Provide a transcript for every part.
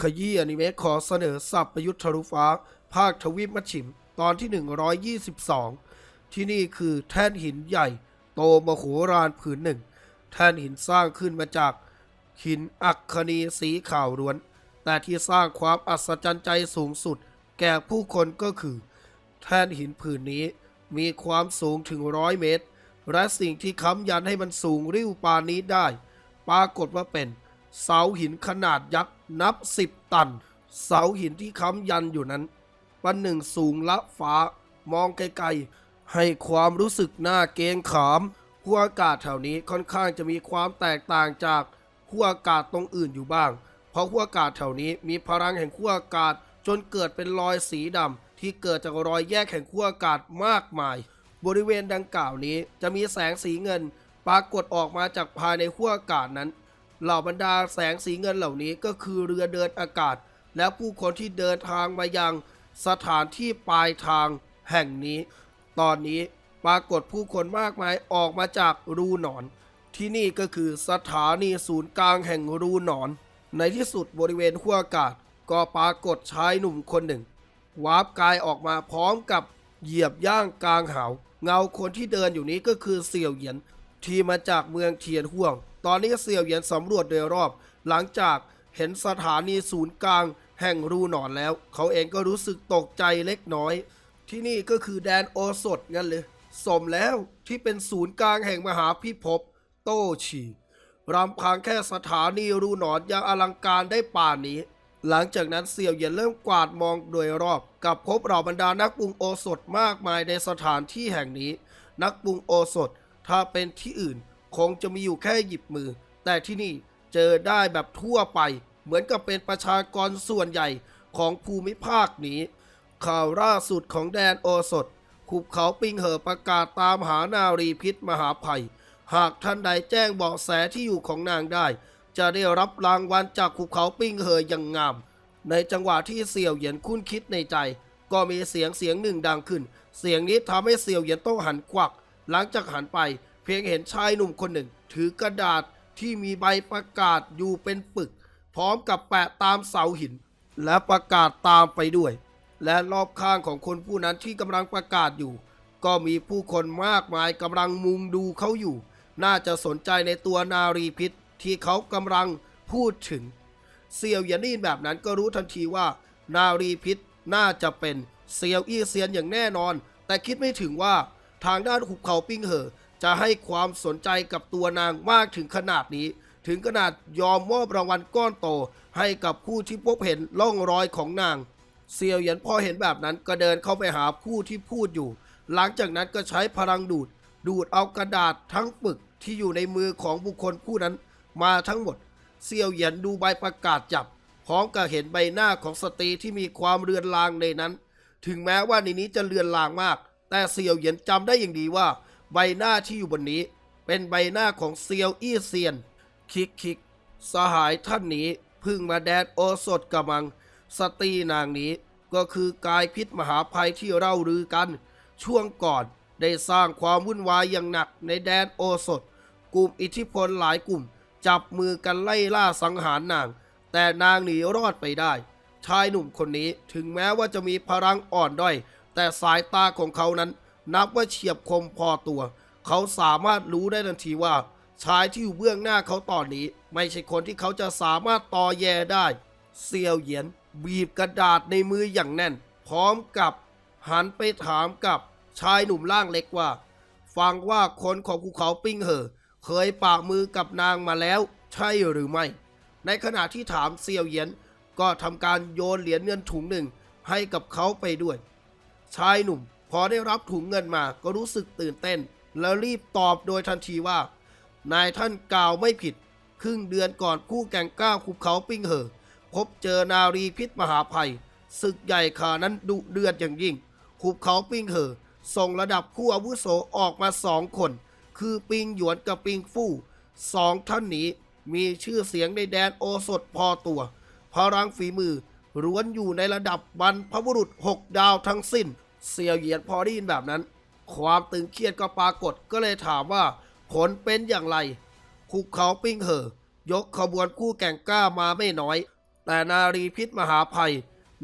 ขยี้อนิเมะขอเสนอสับประยุทธ์ทะลุฟ้า ภาคทวีปมัชชิม ตอนที่ 122 ที่นี่คือแท่นหินใหญ่ โตมโหฬารผืนหนึ่ง แท่นหินสร้างขึ้นมาจาก หินอัคคนีสีขาวล้วน แต่ที่สร้างความอัศจรรย์ใจสูงสุด แก่ผู้คนก็คือ แท่นหินผืนนี้มีความสูงถึงร้อยเมตร และสิ่งที่ค้ำยันให้มันสูงริ้วปานนี้ได้ ปรากฏว่าเป็น เสาหินขนาดยักษ์ นับสิบตัน เสาหินที่ค้ำยันอยู่นั้นปันหนึ่งสูงละฟ้ามองไกลๆ ให้ความรู้สึกน่าเกงขามหัวอากาศแถวนี้ค่อนข้างจะมีความแตกต่างจากหัวอากาศตรงอื่นอยู่บ้าง เพราะหัวอากาศแถวนี้มีพลังแห่งขั้วอากาศจนเกิดเป็นรอยสีดำที่เกิดจากรอยแยกแห่งขั้วอากาศมากมาย บริเวณดังกล่าวนี้จะมีแสงสีเงินปรากฏออกมาจากภายในขั้วอากาศนั้น เหล่าบรรดาแสงสีเงินเหล่านี้ก็คือเรือเดินอากาศ และผู้คนที่เดินทางมายังสถานที่ปลายทางแห่งนี้ ตอนนี้ปรากฏผู้คนมากมายออกมาจากรูหนอน ที่นี่ก็คือสถานีศูนย์กลางแห่งรูหนอน ในที่สุดบริเวณขั้วอากาศ ก็ปรากฏชายหนุ่มคนหนึ่ง วาร์ปกายออกมาพร้อมกับเหยียบย่างกลางหาวเงาคนที่เดินอยู่นี้ก็คือเสี่ยวเหยียนที่มาจากเมืองเทียนห่วง ตอนนี้เสี่ยวเหยียนสำรวจโดยรอบ หลังจากเห็นสถานีศูนย์กลาง แห่งรูหนอนแล้ว เขาเองก็รู้สึกตกใจเล็กน้อย ที่นี่ก็คือแดนโอสถงั้นเลยสมแล้วที่เป็นศูนย์กลางแห่งมหาพิภพโตชีรำพังแค่สถานีรูหนอนยังอลังการได้ป่านนี้ หลังจากนั้นเสี่ยวเหยียนเริ่มกวาดมองโดยรอบกับพบเหล่าบรรดานักปรุงโอสถมากมายในสถานที่แห่งนี้ นักปรุงโอสถถ้าเป็นที่อื่น คงจะมีอยู่แค่หยิบมือ แต่ที่นี่เจอได้แบบทั่วไป เหมือนกับเป็นประชากรส่วนใหญ่ของภูมิภาคนี้ ข่าวล่าสุดของแดนโอสถขุบเขาปิงเหอประกาศตามหานารีพิษมหาภัย หากท่านใดแจ้งเบาะแสที่อยู่ของนางได้ จะได้รับรางวัลจากภูเขาปิงเหออย่างงาม ในจังหวะที่เสี่ยวเหยียนคุ้นคิดในใจ ก็มีเสียงเสียงหนึ่งดังขึ้น เสียงนี้ทำให้เสี่ยวเหยียนต้องหันกวัก หลังจากหันไป พียงเห็นชายหนุ่มคนหนึ่ง ถือกระดาษที่มีใบประกาศอยู่เป็นปึก พร้อมกับแปะตามเสาหิน และประกาศตามไปด้วย และรอบข้างของคนผู้นั้นที่กำลังประกาศอยู่ ก็มีผู้คนมากมายกำลังมุงดูเขาอยู่ น่าจะสนใจในตัวนารีพิษที่เขากำลังพูดถึงเซียวเหยยนได้ยินแบบนั้นก็รู้ทันทีว่า นารีพิษน่าจะเป็นเซียวอี้เซียนอย่างแน่นอน แต่คิดไม่ถึงว่าทางด้านหุบเขาปิ้งเหอ จะให้ความสนใจกับตัวนางมากถึงขนาดนี้ ถึงขนาดยอมมอบรางวัลก้อนโต ให้กับผู้ที่พบเห็นร่องรอยของนาง เซียวเหยียนพอเห็นแบบนั้นก็เดินเข้าไปหาผู้ที่พูดอยู่ หลังจากนั้นก็ใช้พลังดูด ดูดเอากระดาษทั้งปึกที่อยู่ในมือของบุคคลผู้นั้น มาทั้งหมด เซียวเหยียนดูใบประกาศจับ พร้อมกับเห็นใบหน้าของสตรีที่มีความเรือนรางในนั้น ถึงแม้ว่าในนี้จะเรือนรางมาก แต่เซียวเหยียนจำได้อย่างดีว่า ใบหน้าที่อยู่บนนี้ เป็นใบหน้าของเซียวอี้เซียน คิกคิกสหายท่านนี้พึ่งมาแดนโอสถกำมัง สตรีนางนี้ก็คือกายพิษมหาภัยที่เล่าลือกัน ช่วงก่อนได้สร้างความวุ่นวายอย่างหนักในแดนโอสถ กลุ่มอิทธิพลหลายกลุ่ม จับมือกันไล่ล่าสังหารนาง แต่นางหนีรอดไปได้ ชายหนุ่มคนนี้ถึงแม้ว่าจะมีพลังอ่อนด้อย แต่สายตาของเขานั้น นับว่าเฉียบคมพอตัว เขาสามารถรู้ได้ทันทีว่า ชายที่อยู่เบื้องหน้าเขาตอนนี้ ไม่ใช่คนที่เขาจะสามารถต่อแยได้ เซียวเหยียน บีบกระดาษในมืออย่างแน่น พร้อมกับ หันไปถามกับชายหนุ่มร่างเล็กว่า ฟังว่าคนของภูเขาปิ้งเหอ เคยปากมือกับนางมาแล้ว ใช่หรือไม่ ในขณะที่ถามเซียวเหยียนก็ทำการโยนเหรียญเงินถุงหนึ่งให้กับเขาไปด้วย ชายหนุ่ม พอได้รับถุงเงินมาก็รู้สึกตื่นเต้น แล้วรีบตอบโดยทันทีว่า นายท่านกล่าวไม่ผิด ครึ่งเดือนก่อนผู้แก่งกล้าขุบเขาปิ้งเหอ พบเจอนารีพิษมหาภัยศึกใหญ่ขานั้นดุเดือดอย่างยิ่งขุบเขาปิ้งเหอ ส่งระดับผู้อาวุโสออกมาสองคน คือปิงหยวนกับปิงฟู่สองท่านนี้มีชื่อเสียงในแดนโอสถพอตัวพลังฝีมือล้วนอยู่ในระดับบรรพบุรุษหกดาวทั้งสิ้น เซียวเหยียนพอได้ยินแบบนั้น ความตึงเครียดก็ปรากฏก็เลยถามว่า ผลเป็นอย่างไรคุกเขาปิ้งเหอยกขบวนผู้แก่งกล้ามาไม่น้อย แต่นารีพิษมหาภัย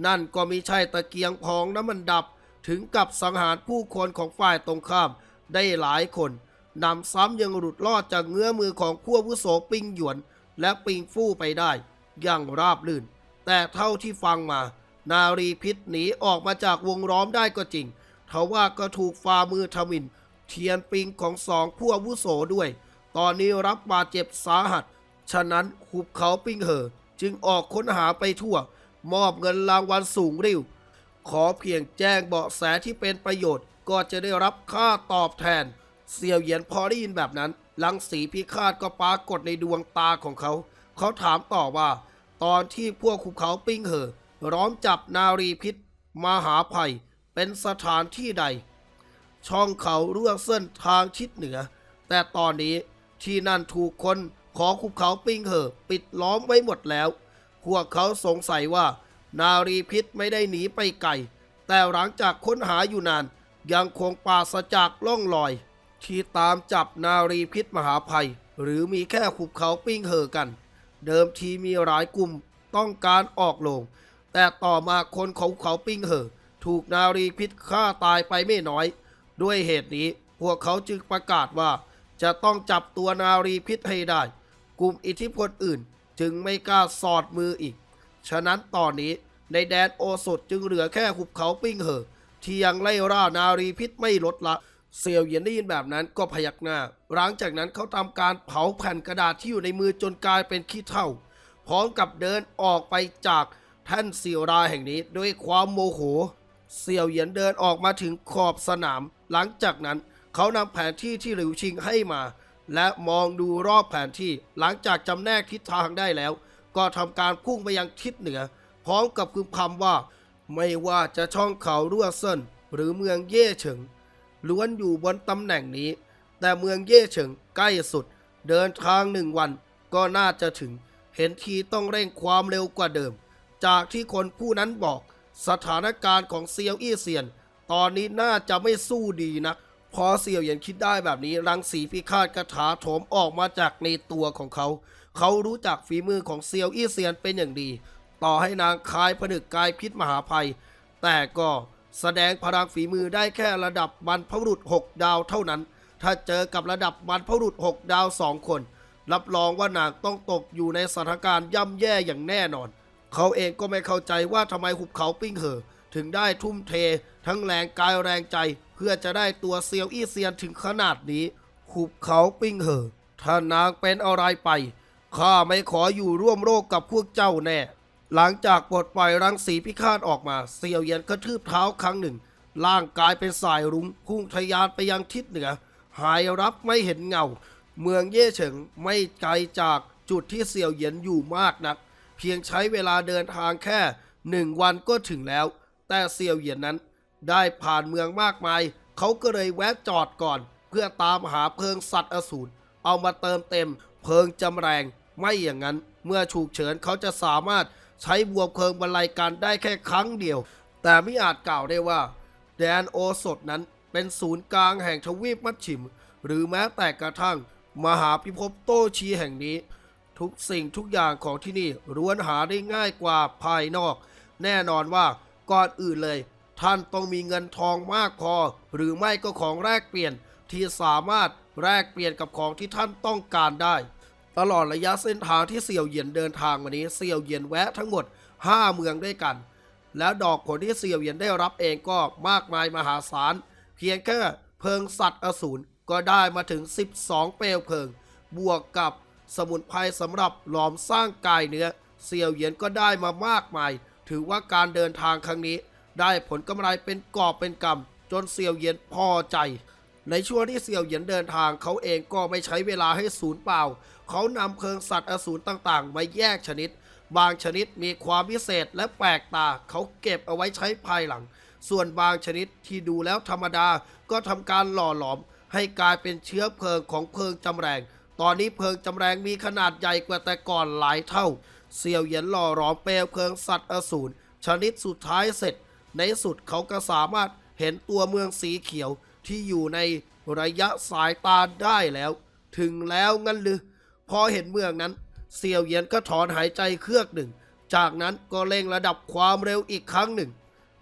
นั่นก็มิใช่ตะเกียงพองน้ำมันดับ ถึงกับสังหารผู้คนของฝ่ายตรงข้ามได้หลายคนนำซ้ำยังหลุดรอดจากเงื้อมือของผู้อาวุโสปิงหยวน และปิงฟู่ไปได้ อย่างราบรื่น แต่เท่าที่ฟังมา นารีพิษหนีออกมาจากวงล้อมได้ก็จริงทว่าก็ถูกฝ่ามือทมินเทียนปิงของสองผู้อาวุโสด้วย ตอนนี้รับบาดเจ็บสาหัส ฉะนั้นหุบเขาปิงเหอ จึงออกค้นหาไปทั่ว มอบเงินรางวัลสูงริ้ว ขอเพียงแจ้งเบาะแสที่เป็นประโยชน์ ก็จะได้รับค่าตอบแทน เสี่ยวเหยียนพอได้ยินแบบนั้น ลังสีพิฆาตก็ปรากฏในดวงตาของเขา เขาถามต่อว่า ตอนที่พวกขุบเขาปิ้งเหอ ร้อมจับนารีพิษมหาภัยเป็นสถานที่ใด ช่องเขาเรื่องเส้นทางทิศเหนือ แต่ตอนนี้ที่นั่นถูกคนของขุบเขาปิ้งเหอปิดล้อมไว้หมดแล้ว พวกเขาสงสัยว่า นารีพิษไม่ได้หนีไปไกล แต่หลังจากค้นหาอยู่นาน ยังคงปราศจากล่องรอย ที่ตามจับนารีพิษมหาภัย หรือมีแค่ขุบเขาปิ้งเหอกัน เดิมทีมีหลายกลุ่มต้องการออกโลง แต่ต่อมาคนของเขาปิ้งเหอ ถูกนารีพิษฆ่าตายไปไม่น้อย ด้วยเหตุนี้พวกเขาจึงประกาศว่า จะต้องจับตัวนารีพิษให้ได้ กลุ่มอิทธิพลอื่นจึงไม่กล้าสอดมืออีก ฉะนั้นตอนนี้ในแดนโอสถจึงเหลือแค่หุบเขาปิ้งเหอ ที่ยังไล่ล่านารีพิษไม่ลดละเซียวเหยียนได้ยินแบบนั้นก็พยักหน้า หลังจากนั้นเขาทำการเผาแผ่นกระดาษที่อยู่ในมือจนกลายเป็นขี้เถ้า พร้อมกับเดินออกไปจาก ท่านเซียวราแห่งนี้ด้วยความโมโหเซียวเหยียนเดินออกมาถึงขอบสนาม หลังจากนั้นเขานำแผนที่ที่หลิวชิงให้มา และมองดูรอบแผนที่หลังจากจำแนกทิศทางได้แล้ว ก็ทำการพุ่งไปยังทิศเหนือ พร้อมกับพึมพำว่า ไม่ว่าจะช่องเขารั่วเซินหรือเมืองเย่เฉิงล้วนอยู่บนตำแหน่งนี้ แต่เมืองเย่เฉิงใกล้สุด เดินทางหนึ่งวันก็น่าจะถึง เห็นทีต้องเร่งความเร็วกว่าเดิม จากที่คนผู้นั้นบอก สถานการณ์ของเซียวอี้เซียน ตอนนี้น่าจะไม่สู้ดีนักพอเซียวเหยียนคิดได้แบบนี้รังสีพิฆาตกระถาโถมออกมาจากในตัวของเขา เขารู้จักฝีมือของเซียวอี้เซียนเป็นอย่างดี ต่อให้นางคายผนึกกายพิษมหาภัย แต่ก็แสดงพลังฝีมือได้แค่ระดับบรรพบุรุษ 6 ดาวเท่านั้น ถ้าเจอกับระดับบรรพบุรุษ 6 ดาว 2 คน รับรองว่านางต้องตกอยู่ในสถานการณ์ย่ำแย่อย่างแน่นอน เขาเองก็ไม่เข้าใจว่าทำไมหุบเขาปิ้งเหอ ถึงได้ทุ่มเท ทั้งแรงกายแรงใจ เพื่อจะได้ตัวเซียวอี้เซียนถึงขนาดนี้ หุบเขาปิ้งเหอ ถ้านางเป็นอะไรไปข้าไม่ขออยู่ร่วมโลกกับพวกเจ้าแน่ หลังจากปลดปล่อยรังสีพิฆาตออกมา เซียวเยียนกระทืบเท้าครั้งหนึ่ง ร่างกายเป็นสายรุ้งพุ่งทะยานไปยังทิศเหนือ หายรับไม่เห็นเงา เมืองเย่เฉิงไม่ไกลจากจุดที่เซียวเยียนอยู่มากนัก เพียงใช้เวลาเดินทางแค่หนึ่งวันก็ถึงแล้ว แต่เซียวเหยียนนั้น ได้ผ่านเมืองมากมาย เขาก็เลยแวะจอดก่อน เพื่อตามหาเพลิงสัตว์อสูรเอามาเติมเต็ม เพลิงจำแรง ไม่อย่างนั้น เมื่อฉุกเฉินเขาจะสามารถใช้บวกเพลิงบรรลัยกันได้แค่ครั้งเดียว แต่ไม่อาจกล่าวได้ว่า แดนโอสถนั้นเป็นศูนย์กลางแห่งทวีปมัชชิม หรือแม้แต่กระทั่ง มหาพิภพโตชีแห่งนี้ ทุกสิ่งทุกอย่างของที่นี่ล้วนหาได้ง่ายกว่าภายนอก แน่นอนว่าก่อนอื่นเลย ท่านต้องมีเงินทองมากพอ หรือไม่ก็ของแลกเปลี่ยนที่สามารถแลกเปลี่ยนกับของที่ท่านต้องการได้ ตลอดระยะเส้นทางที่เสี่ยวเหยียนเดินทางมานี้เสี่ยวเหยียนแวะทั้งหมด 5 เมืองด้วยกัน แล้วดอกผลที่เสี่ยวเหยียนได้รับเองก็มากมายมหาศาลเพียงแค่เพิงสัตว์อสูรก็ได้มาถึง 12 เปลวเพลิง บวกกับ สมุนไพรสำหรับหลอมสร้างกายเนื้อ เสี่ยวเหยียนก็ได้มามากมาย ถือว่าการเดินทางครั้งนี้ ได้ผลกำไรเป็นกอบเป็นกำจนเสี่ยวเหยียนพอใจ ในช่วงที่เสี่ยวเหยียนเดินทางเขาเองก็ไม่ใช้เวลาให้สูญเปล่า เขานำเพลิงสัตว์อสูรต่างๆ มาแยกชนิด บางชนิดมีความพิเศษและแปลกตา เขาเก็บเอาไว้ใช้ภายหลัง ส่วนบางชนิดที่ดูแล้วธรรมดาก็ทำการหล่อหลอมให้กลายเป็นเชื้อเพลิงของเพลิงจำแรง ตอนนี้เพลิงจำแรงมีขนาดใหญ่กว่าแต่ก่อนหลายเท่าเสียวเหยียนหล่อหลอมเปลวเพลิงสัตว์อสูรชนิดสุดท้ายเสร็จ ในสุดเขาก็สามารถเห็นตัวเมืองสีเขียวที่อยู่ในระยะสายตาได้แล้ว ถึงแล้วงั้นหรือพอเห็นเมืองนั้นเสียวเหยียนก็ถอนหายใจเครือกหนึ่ง จากนั้นก็เร่งระดับความเร็วอีกครั้งหนึ่ง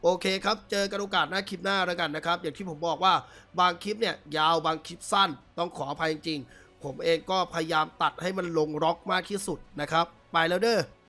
โอเคครับ เจอกันโอกาสหน้าคลิปหน้าแล้วกันนะครับ อย่างที่ผมบอกว่าบางคลิปเนี่ยยาวบางคลิปสั้นต้องขออภัยจริง ผมเองก็พยายามตัดให้มันลงร็อกมากที่สุดนะครับ ไปแล้วเด้อ